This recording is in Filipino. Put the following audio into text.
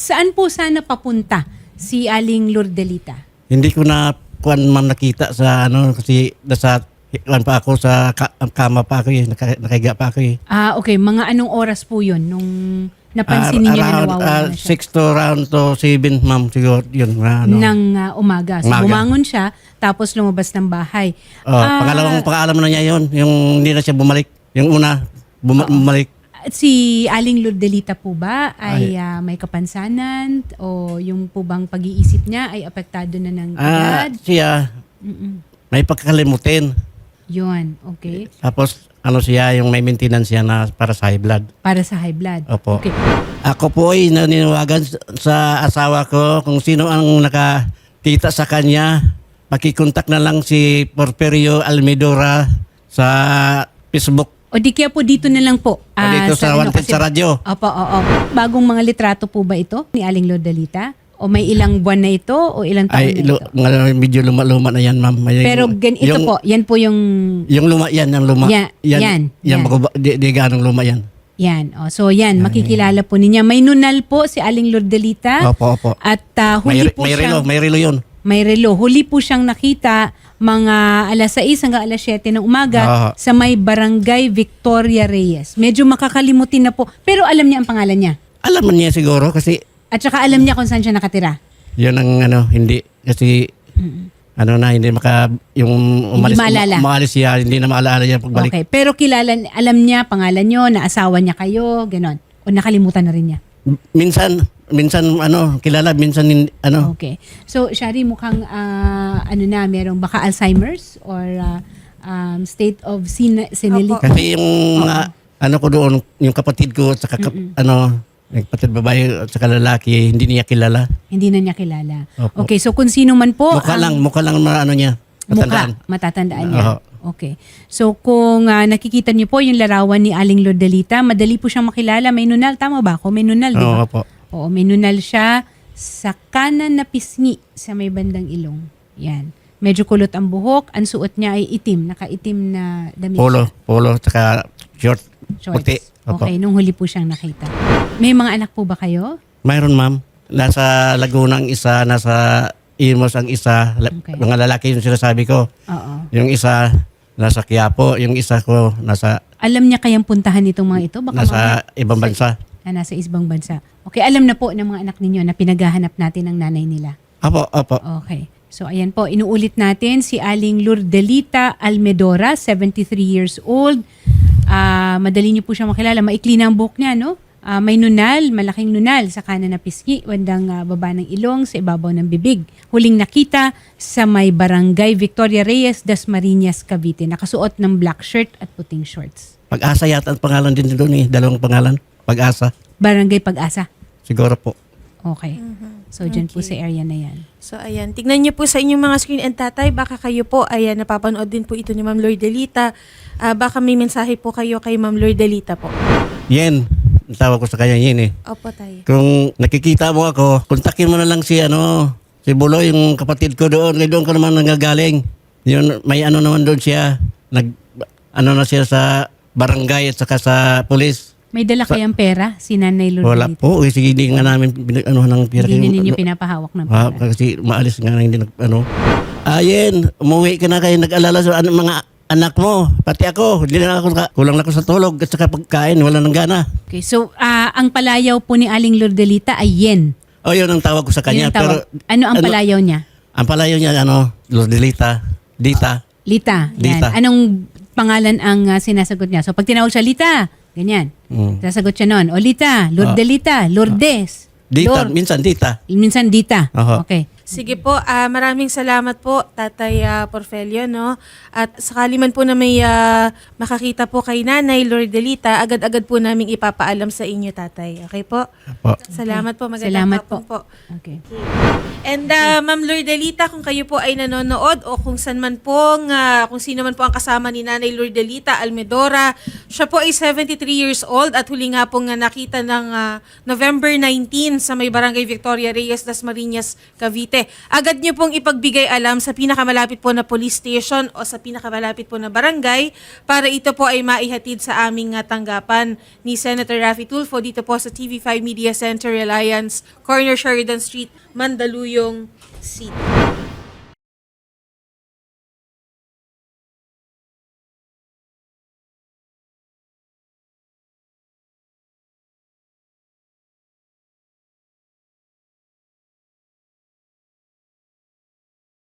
saan po sana papunta si Aling Lourdelita? Hindi ko na kuan man nakita sa ano kasi nasa kuan pa ako sa ka- kama pa ako eh, naka, nakahiga pa ako eh. Ah, okay. Mga anong oras po yun nung napansin Ah, ninyo na around, nawawala ah, na siya? 6 to round to 7 ma'am siguro yun ano. ng ah, umaga. So Umaga. bumangon siya, tapos lumabas ng bahay. Oh, Ah, pangalawang pang-alam na niya yun, yung hindi na siya bumalik. Yung una, buma- bumalik. Si Aling Lourdelita po ba ay ah, may kapansanan o yung po bang pag-iisip niya ay apektado na ng Ah, edad? siya, Mm-mm. may pagkakalimutin. Yun, okay. Tapos, ano siya, yung may maintenance siya na para sa high blood. Para sa high blood. Opo. Okay. Ako po ay naniniwagan sa asawa ko kung sino ang nakakita sa kanya. Pakikontak na lang si Porfirio Almedora sa Facebook. O di kaya po dito na lang po. Ah, dito sa ano, Wanted kasi- sa radyo. Opo, oo. Bagong mga litrato po ba ito ni Aling Lourdelita? O may ilang buwan na ito o ilang taon Ay, na ito? mga medyo luma-luma na yan, ma'am. May- Pero gan, ito yung, po, yan po yung Yung luma, yan, yung luma. Ya- yan, yan. yan. bago ba- di, di ganong luma yan. Yan. O, so yan, makikilala po niya. May nunal po si Aling Lourdelita. Opo, opo. At ah, May, huli re- po may siyang, relo, may relo yun. may relo. Huli po siyang nakita mga alas 6 hanggang alas 7 ng umaga Ah. sa may barangay Victoria Reyes. Medyo makakalimutin na po. Pero alam niya ang pangalan niya. Alam niya siguro kasi At saka alam niya kung saan siya nakatira. yun ang ano, hindi. Kasi ano na, hindi maka, yung umalis, maalala. um- umalis siya, hindi na maalala niya pagbalik. Okay. Pero kilala, alam niya pangalan niyo, na asawa niya kayo, ganon. O nakalimutan na rin niya. Minsan, minsan ano, kilala, minsan hin- ano. Okay. So, Shari, mukhang ah, ano na, merong baka Alzheimer's or ah, um, state of sen- senility. Kasi yung mga, ano ko doon, yung kapatid ko, at saka kap, ano, yung kapatid babae at saka lalaki, hindi niya kilala. Hindi na niya kilala. Opo. Okay, so kung sino man po mukha ang- lang, mukha lang na ano niya. Matandaan. Mukha, matatandaan niya. Oo. Okay. So kung ah, nakikita niyo po yung larawan ni Aling Lodelita, madali po siyang makilala. May nunal, tama ba ako? May nunal, di ba? Oo po. Oo, may nunal siya sa kanan na pisngi sa may bandang ilong. Yan. Medyo kulot ang buhok. Ang suot niya ay itim, nakaitim na damit. Polo, polo, saka short, Shorts. puti. Opo. Okay, nung huli po siyang nakita. May mga anak po ba kayo? Mayroon ma'am. Nasa Laguna ang isa, nasa Imos ang isa. Okay. Mga lalaki yung sinasabi ko. Oo. Yung isa, nasa Quiapo. Yung isa ko, nasa, Alam niya kayang puntahan itong mga ito? Baka mga, nasa ibang bansa. Na nasa isbang bansa. Okay, alam na po ng mga anak ninyo na pinaghahanap natin ang nanay nila. Apo, apo. Okay. So ayan po, inuulit natin si Aling Lourdelita Almedora, 73 years old. Ah, madali niyo po siya makilala. Maikli na ang buhok niya, no? Ah, may nunal, malaking nunal sa kanan na pisngi, bandang ah, baba ng ilong, sa ibabaw ng bibig. Huling nakita sa may barangay Victoria Reyes, Dasmariñas, Cavite. Nakasuot ng black shirt at puting shorts. Pag-asa yata ang pangalan din doon eh. Dalawang pangalan. Pag-asa. Barangay Pag-asa. Siguro po. Okay. So, dyan po sa area na yan. So ayan, tignan niyo po sa inyong mga screen and tatay, baka kayo po, ayan, napapanood din po ito ni Ma'am Lourdelita. Ah, baka may mensahe po kayo kay Ma'am Lourdelita po. Yen. Ang tawag ko sa kanya yen eh. Opo tay. Kung nakikita mo ako, kontakin mo na lang si ano, si Bulo, yung kapatid ko doon. Kaya doon ko naman nangagaling. Yun, may ano naman doon siya. Nag, ano na siya sa barangay at saka sa polis. May dala kayang pera si Nanay Wala Lourdelita? po. Eh, sige, hindi nga namin pinag, ano, ng pira. Hindi na ninyo pinapahawak ng Ah, pera. kasi maalis nga na hindi nag, ano. Ayen, umuwi ka na kayo nag-alala sa ano, mga anak mo. Pati ako, hindi na ako, naka- kulang na ako sa tulog at saka pagkain, wala nang gana. Okay, so ah, ang palayaw po ni Aling Lourdelita ay yen. O, yun ang tawag ko sa Yun kanya. ang tawag. Pero, ano ang palayaw niya? Ang palayo niya, ano, Lourdelita, Dita. Lita. Yan. Lita. Anong pangalan ang ah, sinasagot niya? So pag tinawag siya Lita, ganyan. Mm. Sasagot siya noon, o Lita, Lourdelita, Lourdes. Dita, Lord. minsan Dita. Minsan Dita. Oho. Okay. Sige po, ah, maraming salamat po Tatay ah, Porfelio, no? At sakali man po na may ah, makakita po kay Nanay Lourdelita, agad-agad po namin ipapaalam sa inyo, Tatay. Okay po? Po. Salamat po, magandang Salamat hapon po. Okay. And uh, Ma'am Lourdelita, kung kayo po ay nanonood o kung saan man pong, ah, kung sino man po ang kasama ni Nanay Lourdelita Almedora, siya po ay 73 years old at huli nga pong nakita ng ah, November 19 sa may Barangay Victoria Reyes, Las Marinas, Cavite. Cavite. Agad nyo pong ipagbigay alam sa pinakamalapit po na police station o sa pinakamalapit po na barangay para ito po ay maihatid sa aming ah, tanggapan ni Senator Raffy Tulfo dito po sa TV5 Media Center Reliance, Corner Sheridan Street, Mandaluyong City.